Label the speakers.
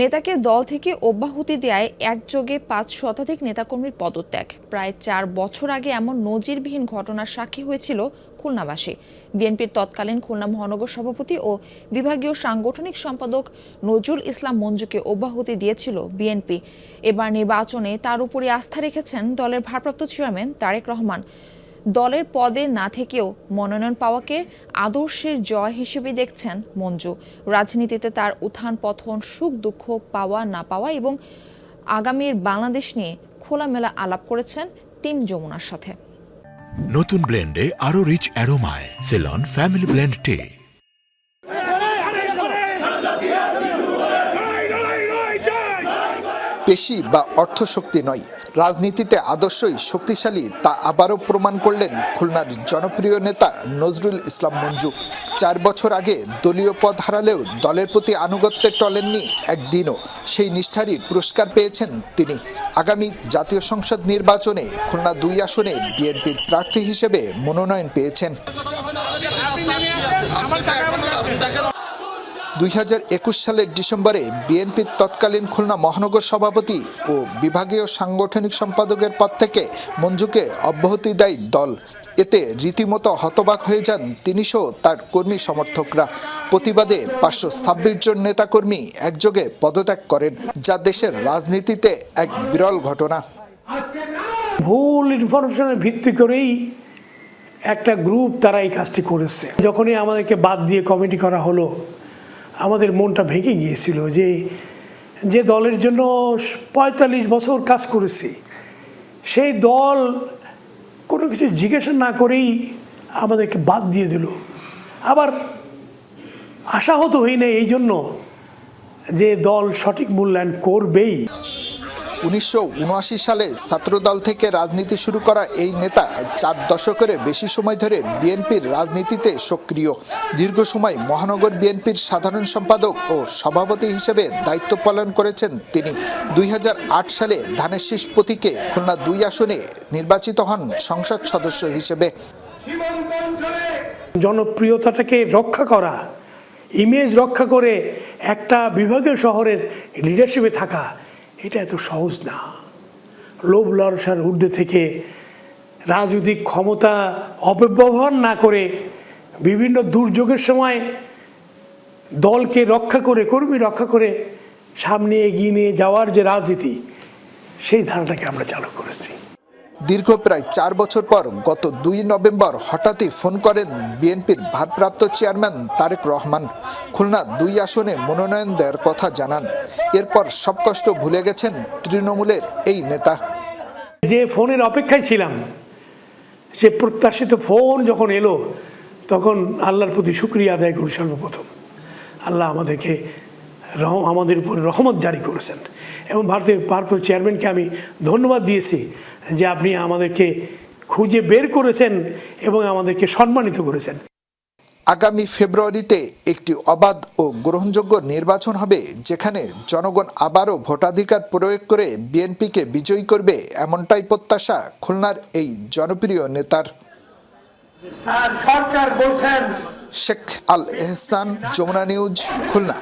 Speaker 1: নেতাকে দল থেকে অব্যাহতি দেয় একযোগে পাঁচ শতাধিক নেতাকর্মীর পদত্যাগ। প্রায় চার বছর আগে এমন নজিরবিহীন ঘটনার সাক্ষী হয়েছিল খুলনাবাসী। বিএনপির তৎকালীন খুলনা মহানগর সভাপতি ও বিভাগীয় সাংগঠনিক সম্পাদক নজরুল ইসলাম মঞ্জুকে অব্যাহতি দিয়েছিল বিএনপি। এবার নির্বাচনে তার উপরই আস্থা রেখেছেন দলের ভারপ্রাপ্ত চেয়ারম্যান তারেক রহমান। দলের পদে না থেকেও মনোনয়ন পাওয়াকে আদর্শের জয় হিসেবে দেখছেন মঞ্জু। রাজনীতিতে তার উত্থান পথন সুখ, দুঃখ পাওয়া, না পাওয়া এবং আগামীর বাংলাদেশ নিয়ে খোলামেলা আলাপ করেছেন টিম যমুনার সাথে।
Speaker 2: নতুন ব্লেন্ডে আরও রিচ অ্যারোমায় সেলন ফ্যামিলি ব্লেন্ড টে
Speaker 3: পেশি বা অর্থশক্তি নয়। রাজনীতিতে আদর্শই শক্তিশালী, তা আবারও প্রমাণ করলেন খুলনার জনপ্রিয় নেতা নজরুল ইসলাম মঞ্জু। চার বছর আগে দলীয় পদ হারালেও দলের প্রতি আনুগত্যে টলেননি একদিনও। সেই নিষ্ঠারই পুরস্কার পেয়েছেন তিনি। আগামী জাতীয় সংসদ নির্বাচনে খুলনা দুই আসনে বিএনপির প্রার্থী হিসেবে মনোনয়ন পেয়েছেন। দুই হাজার একুশ সালের ডিসেম্বরে বিএনপির তৎকালীন খুলনা মহানগর সভাপতি ও বিভাগীয় সাংগঠনিক সম্পাদকের পদ থেকে মঞ্জুকে অব্যাহতি দেয় দল। এতে রীতিমতো হতবাক হয়ে যান তিনি সহ তার কর্মী সমর্থকরা। প্রতিবাদে পাঁচশো ছাব্বিশ জন নেতাকর্মী একযোগে পদত্যাগ করেন, যা দেশের রাজনীতিতে এক বিরল ঘটনা।
Speaker 4: ভুল ইনফরমেশনের ভিত্তি করেই একটা গ্রুপ তারা এই কাজটি করেছে। যখনই আমাদেরকে বাদ দিয়ে কমিটি করা হলো আমাদের মনটা ভেঙে গিয়েছিল যে যে দলের জন্য পঁয়তাল্লিশ বছর কাজ করেছি, সেই দল কোনো কিছু জিজ্ঞাসা না করেই আমাদেরকে বাদ দিয়ে দিল। আবার আশাহত হই না এই জন্য যে দল সঠিক মূল্যায়ন করবেই।
Speaker 3: উনিশশো সালে ছাত্রদল থেকে রাজনীতি শুরু করা এই নেতা চার দশকের বেশি সময় ধরে বিএনপির রাজনীতিতে সক্রিয়। দীর্ঘ সময় মহানগর বিএনপির সাধারণ সম্পাদক ও সভাপতি হিসেবে দায়িত্ব পালন করেছেন তিনি। দুই হাজার আট সালে ধানের শীষ প্রতীকে খুলনা দুই আসনে নির্বাচিত হন সংসদ সদস্য হিসেবে।
Speaker 4: জনপ্রিয়তাটাকে রক্ষা করা ইমেজ রক্ষা করে একটা বিভাগীয় শহরের লিডারশিপে থাকা এটা এত সহজ না। লোভ লালসার ঊর্ধ্বে থেকে রাজনৈতিক ক্ষমতা অপব্যবহার না করে বিভিন্ন দুর্যোগের সময় দলকে রক্ষা করে, কর্মী রক্ষা করে সামনে এগিয়ে নিয়ে যাওয়ার যে রাজনীতি, সেই ধারাটাকে আমরা চালু করেছি।
Speaker 3: দীর্ঘ প্রায় চার বছর পর গত দুই নভেম্বর হঠাৎই ফোন করেন বিএনপির ভারপ্রাপ্ত চেয়ারম্যান তারেক রহমান। খুলনা দুই আসনে মনোনয়ন দেওয়ার কথা জানান। এরপর সব কষ্ট ভুলে গেছেন তৃণমূলের এই নেতা।
Speaker 4: যে ফোনের অপেক্ষায় ছিলাম, সে প্রত্যাশিত ফোন যখন এলো, তখন আল্লাহর প্রতি শুক্রিয়া আদায় করি সর্বপ্রথম। আল্লাহ আমাদেরকে আমাদের উপর রহমত জারি করেছেন। এবং ভারতের ভারতের চেয়ারম্যানকে আমি ধন্যবাদ দিয়েছি। যে আপনি আমাদেরকে খুঁজে বের করেছেন এবং আমাদেরকে সম্মানিত করেছেন।
Speaker 3: আগামী ফেব্রুয়ারিতে একটি অবাধ ও গ্রহণযোগ্য নির্বাচন হবে যেখানে জনগণ আবারও ভোটাধিকার প্রয়োগ করে বিএনপিকে বিজয়ী করবে এমনটাই প্রত্যাশা খুলনার এই জনপ্রিয় নেতার।
Speaker 5: আর সরকার বলছেন
Speaker 3: শেখ আল এহসান যমুনা নিউজ খুলনা।